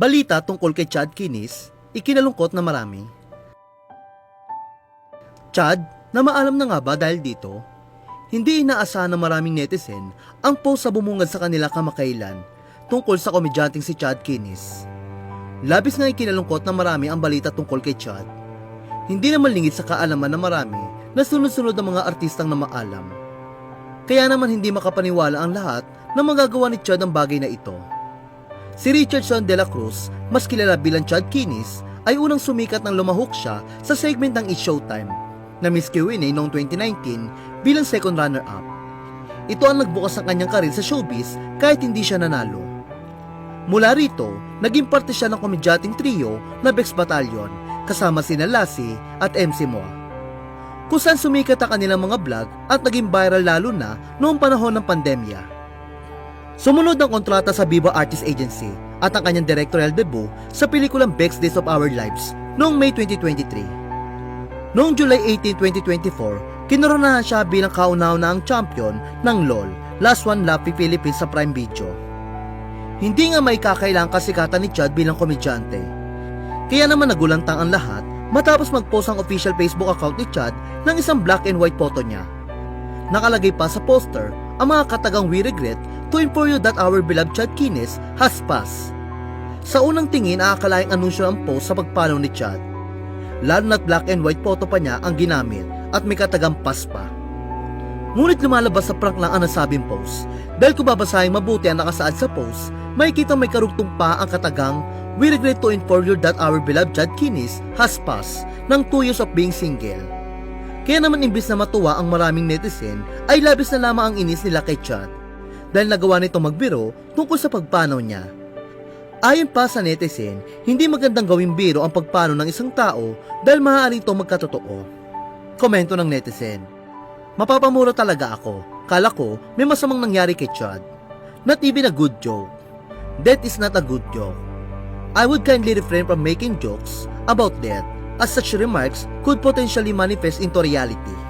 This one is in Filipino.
Balita tungkol kay Chad Kinis, ikinalungkot na marami. Chad, na maalam na nga ba dahil dito? Hindi inaasahan ng maraming netizen ang post sa bumungad sa kanila kamakailan tungkol sa komedyanteng si Chad Kinis. Labis nga ikinalungkot na marami ang balita tungkol kay Chad. Hindi naman lingid sa kaalaman ng marami na sunod-sunod ang mga artistang na maalam. Kaya naman hindi makapaniwala ang lahat na magagawa ni Chad ang bagay na ito. Si Richardson de la Cruz, mas kilala bilang Chad Kinis, ay unang sumikat nang lumahok siya sa segment ng It's Showtime na Miss Q&A noong 2019 bilang second runner-up. Ito ang nagbukas ng kanyang karir sa showbiz kahit hindi siya nanalo. Mula rito, naging parte siya ng komedyating trio na Bex Battalion kasama sina Lassie at MC Moa. Kung sumikat ang kanilang mga vlog at naging viral lalo na noong panahon ng pandemya. Sumunod ang kontrata sa Viva Artist Agency at ang kanyang directorial debut sa pelikulang Bex Days of Our Lives noong May 2023. Noong July 18, 2024, kinoronahan siya bilang kauna-unahang champion ng LOL, Last One Lappy Philippines sa Prime Video. Hindi nga may kakailangang kasikatan ni Chad bilang komedyante. Kaya naman nagulantang ang lahat matapos mag-post ang official Facebook account ni Chad ng isang black and white photo niya. Nakalagay pa sa poster ang mga katagang we regret to inform you that our beloved Chad Kines has passed. Sa unang tingin, aakalaing anunsyo ang post sa pagpanaw ni Chad. Lalo na't black and white photo pa niya ang ginamit at may katagang pass pa. Ngunit lumalabas sa prank lang ang nasabing post dahil kung babasahin mabuti ang nakasaad sa post, makikita may karugtong pa ang katagang We regret to inform you that our beloved Chad Kinis has passed ng 2 years of being single. Kaya naman imbis na matuwa ang maraming netizen, ay labis na lamang ang inis nila kay Chad dahil nagawa nito magbiro tungkol sa pagpanaw niya. Ayon pa sa netizen, hindi magandang gawing biro ang pagpano ng isang tao dahil maaari ito magkatotoo. Komento ng netizen, Mapapamura talaga ako. Kala ko may masamang nangyari kay Chad. Not even a good joke. That is not a good joke. I would kindly refrain from making jokes about that as such remarks could potentially manifest into reality.